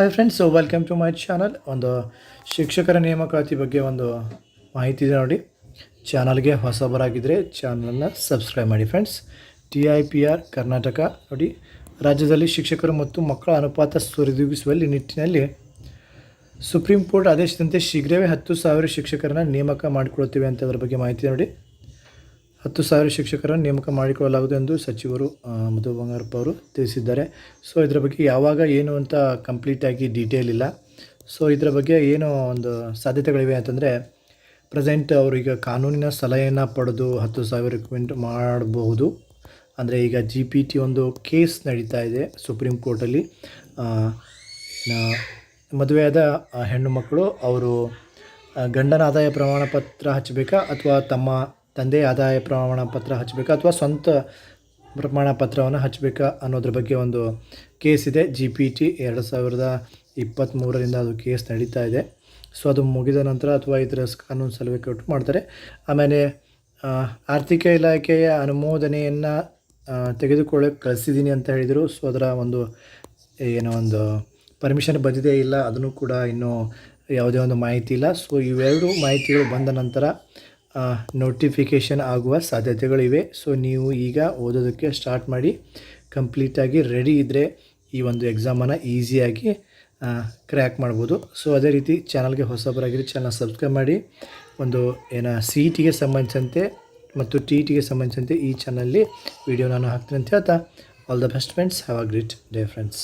Hi friends welcome to my channel ಒಂದು ಶಿಕ್ಷಕರ ನೇಮಕಾತಿ ಬಗ್ಗೆ ಒಂದು ಮಾಹಿತಿ ಇದೆ ನೋಡಿ. ಚಾನಲ್ಗೆ ಹೊಸಬರಾಗಿದ್ದರೆ ಚಾನಲನ್ನು ಸಬ್ಸ್ಕ್ರೈಬ್ ಮಾಡಿ friends T I P R Karnataka ನೋಡಿ. ರಾಜ್ಯದಲ್ಲಿ ಶಿಕ್ಷಕರು ಮತ್ತು ಮಕ್ಕಳ ಅನುಪಾತ ಸರಿದೂಗಿಸುವಲ್ಲಿ ನಿಟ್ಟಿನಲ್ಲಿ ಸುಪ್ರೀಂ ಕೋರ್ಟ್ ಆದೇಶದಂತೆ ಶೀಘ್ರವೇ ಹತ್ತು ಸಾವಿರ ಶಿಕ್ಷಕರನ್ನು ನೇಮಕ ಮಾಡಿಕೊಳ್ಳುತ್ತೇವೆ ಅಂತ ಅದರ ಬಗ್ಗೆ ಮಾಹಿತಿ ನೋಡಿ. ಹತ್ತು ಸಾವಿರ ಶಿಕ್ಷಕರನ್ನು ನೇಮಕ ಮಾಡಿಕೊಳ್ಳಲಾಗುವುದು ಎಂದು ಸಚಿವರು ಮಧು ಬಂಗಾರಪ್ಪ ಅವರು ತಿಳಿಸಿದ್ದಾರೆ. ಸೊ ಇದರ ಬಗ್ಗೆ ಯಾವಾಗ ಏನು ಅಂತ ಕಂಪ್ಲೀಟಾಗಿ ಡೀಟೇಲ್ ಇಲ್ಲ. ಸೊ ಇದರ ಬಗ್ಗೆ ಏನು ಒಂದು ಸಾಧ್ಯತೆಗಳಿವೆ ಅಂತಂದರೆ ಪ್ರೆಸೆಂಟ್ ಅವರು ಈಗ ಕಾನೂನಿನ ಸಲಹೆಯನ್ನು ಪಡೆದು ಹತ್ತು ಸಾವಿರ ರಿಕ್ವೆಂಟ್ ಮಾಡಬಹುದು. ಅಂದರೆ ಈಗ ಜಿ ಪಿ ಟಿ ಒಂದು ಕೇಸ್ ನಡೀತಾ ಇದೆ ಸುಪ್ರೀಂ ಕೋರ್ಟಲ್ಲಿ ಮದುವೆಯಾದ ಹೆಣ್ಣು ಮಕ್ಕಳು ಅವರು ಗಂಡನ ಆದಾಯ ಪ್ರಮಾಣ ಪತ್ರ ಹಚ್ಚಬೇಕಾ ಅಥವಾ ತಮ್ಮ ತಂದೆಯ ಆದಾಯ ಪ್ರಮಾಣ ಪತ್ರ ಹಚ್ಚಬೇಕಾ ಅಥವಾ ಸ್ವಂತ ಪ್ರಮಾಣ ಪತ್ರವನ್ನು ಹಚ್ಚಬೇಕಾ ಅನ್ನೋದ್ರ ಬಗ್ಗೆ ಒಂದು ಕೇಸ್ ಇದೆ. ಜಿ ಪಿ ಟಿ ಎರಡು ಸಾವಿರದ ಇಪ್ಪತ್ತ್ಮೂರರಿಂದ ಅದು ಕೇಸ್ ನಡೀತಾ ಇದೆ. ಸೊ ಅದು ಮುಗಿದ ನಂತರ ಅಥವಾ ಇದರ ಕಾನೂನು ಸಲಹೆ ಕೊಟ್ಟು ಮಾಡ್ತಾರೆ. ಆಮೇಲೆ ಆರ್ಥಿಕ ಇಲಾಖೆಯ ಅನುಮೋದನೆಯನ್ನು ತೆಗೆದುಕೊಳ್ಳೋಕೆ ಕಳಿಸಿದ್ದೀನಿ ಅಂತ ಹೇಳಿದರು. ಸೊ ಅದರ ಒಂದು, ಏನೋ ಒಂದು ಪರ್ಮಿಷನ್ ಬಂದಿದೆ ಇಲ್ಲ, ಅದನ್ನು ಕೂಡ ಇನ್ನೂ ಯಾವುದೇ ಒಂದು ಮಾಹಿತಿ ಇಲ್ಲ. ಸೊ ಇವೆರಡು ಮಾಹಿತಿಗಳು ಬಂದ ನಂತರ ನೋಟಿಫಿಕೇಷನ್ ಆಗುವ ಸಾಧ್ಯತೆಗಳಿವೆ. ಸೊ ನೀವು ಈಗ ಓದೋದಕ್ಕೆ ಸ್ಟಾರ್ಟ್ ಮಾಡಿ ಕಂಪ್ಲೀಟಾಗಿ ರೆಡಿ ಇದ್ದರೆ ಈ ಒಂದು ಎಕ್ಸಾಮನ್ನು ಈಸಿಯಾಗಿ ಕ್ರ್ಯಾಕ್ ಮಾಡ್ಬೋದು. ಸೊ ಅದೇ ರೀತಿ ಚಾನಲ್ಗೆ ಹೊಸಬರಾಗಿರಿ ಚಾನಲ್ ಸಬ್ಸ್ಕ್ರೈಬ್ ಮಾಡಿ. ಒಂದು, ಏನೋ ಸಿ ಟಿಗೆ ಸಂಬಂಧಿಸಿದಂತೆ ಮತ್ತು ಟಿ ಟಿಗೆ ಸಂಬಂಧಿಸಿದಂತೆ ಈ ಚಾನಲ್ಲಿ ವಿಡಿಯೋ ನಾನು ಹಾಕ್ತೀನಿ ಅಂತ ಹೇಳ್ತಾ. All the best friends have a great day friends